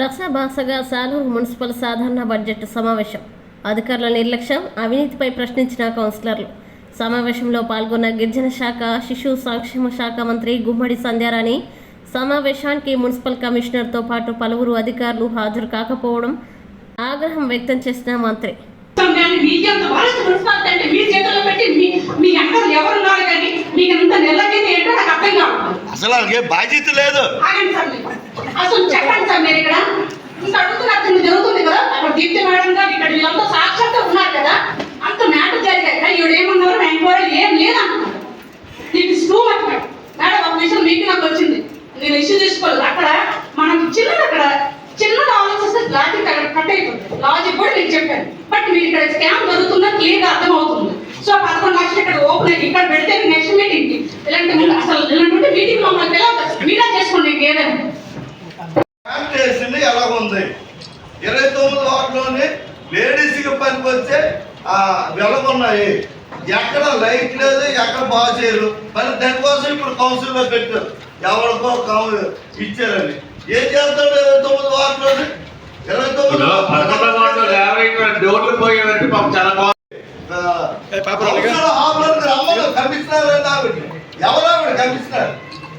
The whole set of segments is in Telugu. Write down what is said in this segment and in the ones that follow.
రసభాసగా సాలూరు మున్సిపల్ సాధారణ బడ్జెట్ సమావేశం. అధికారుల నిర్లక్ష్యం అవినీతిపై ప్రశ్నించిన కౌన్సిలర్లు. సమావేశంలో పాల్గొన్న గిరిజన శాఖ శిశు సంక్షేమ శాఖ మంత్రి గుమ్మడి సంధ్యారాణి సమావేశానికి మున్సిపల్ కమిషనర్తో పాటు పలువురు అధికారులు హాజరు కాకపోవడం ఆగ్రహం వ్యక్తం చేసిన మంత్రి. అసలు బాధ్యత లేదు. అసలు చెప్పండి ఇక్కడ? ఇంకా అడుగుతున్నారు జరుగుతుంది కదా? అక్కడ దీప్తి మేడం గారు ఇక్కడ వీళ్ళంతా సాక్షాత్తు ఉన్నారు కదా? అంత మ్యాటర్ జరిగాయి. కదా ఈవిడ ఏమన్నారు? ఎంక్వైరీ ఏం లేదంటున్నారు. దీనికి స్టూ అంటున్నాడు మేడం ఒక విషయం మీకు నాకు వచ్చింది. నేను ఇష్యూ చేసుకోలేదు. అక్కడ మనకి చిన్నది అక్కడ చిన్నది ఆలోచిస్తే లాజిక్ అక్కడ కట్ అయిపోతుంది. లాజిక్ కూడా నేను చెప్పాను. బట్ మీరు ఇక్కడ స్కామ్ జరుగుతుందా క్లియర్గా అర్థమవుతుంది. సో పదకొండు లక్షలు ఇక్కడ ఓపెన్ అయ్యి ఇక్కడ పెడితే నెక్స్ట్ మీటింగ్ ఇలాంటి అసలు ఇలాంటి మీటింగ్ మమ్మల్ని పిలవచ్చు మీరే చేసుకోండి మీకు ఏదైనా. ఉంది. ఇరవై తొమ్మిది వాటిలోని లేడీస్కి పనికి వచ్చే ఆ వెలగొన్నాయి ఎక్కడ లైట్ లేదు ఎక్కడ బాగు చేయరు. మరి దానికోసం ఇప్పుడు కౌన్సిల్లో పెట్టారు. ఎవరికో కౌ- ఇచ్చారని. ఏం చేస్తాడు ఇరవై తొమ్మిది వాటిలోని ఇరవై తొమ్మిది డోర్లు పోయేవంటే పాపం చాలా బాగుంది కమిషనర్ ఎవరు కమిషనర్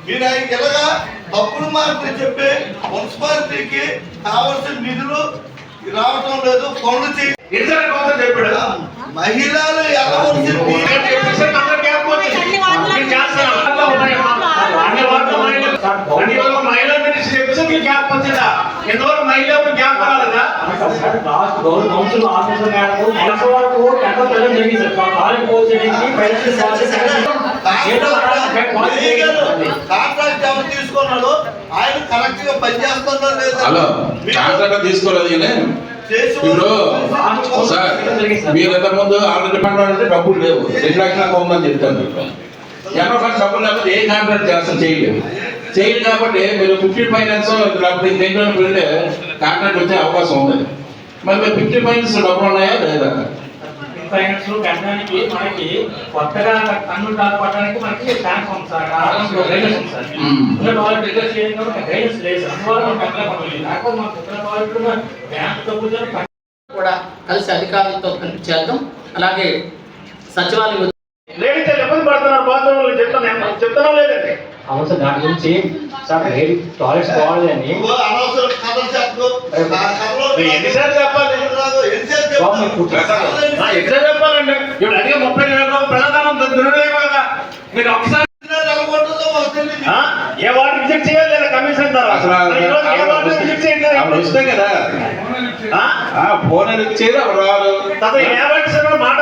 మీరు ఇలాగా తప్పుడు మార్పులు చెప్పి మున్సిపాలిటీకి కావాల్సిన నిధులు రావటం లేదు పనులు చెప్పాడు. మహిళలు వచ్చిందా? ఎంతవరకు మహిళలకు గ్యాప్ రాలేదా? లాస్ట్ గౌరవ కౌన్సిల్ ఆఫీసర్ మేడం నెలస వరకు టెండర్ పెట్టడం జరిగింది. సార్ కాలేజ్ పోస్ట్ చేయడానికి పైసలు కాంట్రాక్ట్ ఎవరు తీసుకున్నాడు ఆయన కరెక్ట్గా పనిచేస్తుందో హలో కాంట్రాక్ట్ తీసుకోలేదు ఇప్పుడు సార్ మీరు ఇంతకుముందు డిపార్ట్మెంట్ డబ్బులు లేవు. రెండు లక్షల ఉందని చెప్తాను కానీ డబ్బులు లేకపోతే ఏ కాంట్రాక్ట్ చేస్తాం చేయలేదు. చేయదు కాబట్టి మీరు ఫిఫ్టీ ఫైనాన్స్ లేకపోతే ఇంకెంట్లో కాంట్రాక్ట్ వచ్చే అవకాశం ఉంది. మరి మీరు ఫిఫ్టీ ఫైనాన్స్ డబ్బులు ఉన్నాయా లేదా? ఫైనాన్స్ పెట్టడానికి మనకి కొత్తగా కన్ను పట్టడానికి మనకి ట్యాంక్ ఉంది సార్. గైడెన్స్ ఉంది సార్. ఇంకా వాళ్ళు రిజర్వ్ చేయడం గైడెన్స్ లేదు సార్. అందువల్ల మనం పనులు లేకపోతే మనకు ఉత్తర వాళ్ళు బ్యాంక్ డబ్బులు కూడా కలిసి అధికారులతో చేద్దాం అలాగే సచివాలయం లేడీస్ ఇబ్బంది పడుతున్నారు. బాత్రూమ్ చెప్తాను చెప్తానో లేదండి. అవును సార్ దాని గురించి సార్ టాయిలెట్స్ పోవాలని నువ్వు ఎన్నిసార్లు చెప్పాలి? ఎన్నిసార్లు బాబు, మీరు కూర్చోండి. నా ఎట్లా చెప్పాలండి ఇప్పుడు అడిగే ముప్పై వేల రూపాయలు ప్రధానం దుర్వినియోగం కదా మీరు ఒకసారి ఎలాగొంటుందో మాకు తెలియదు ఆ? ఏ వార్డు విజిట్ చేయాలి లేదా కమిషన్ కదా? ఫోన్ అప్పుడు రాదు మాట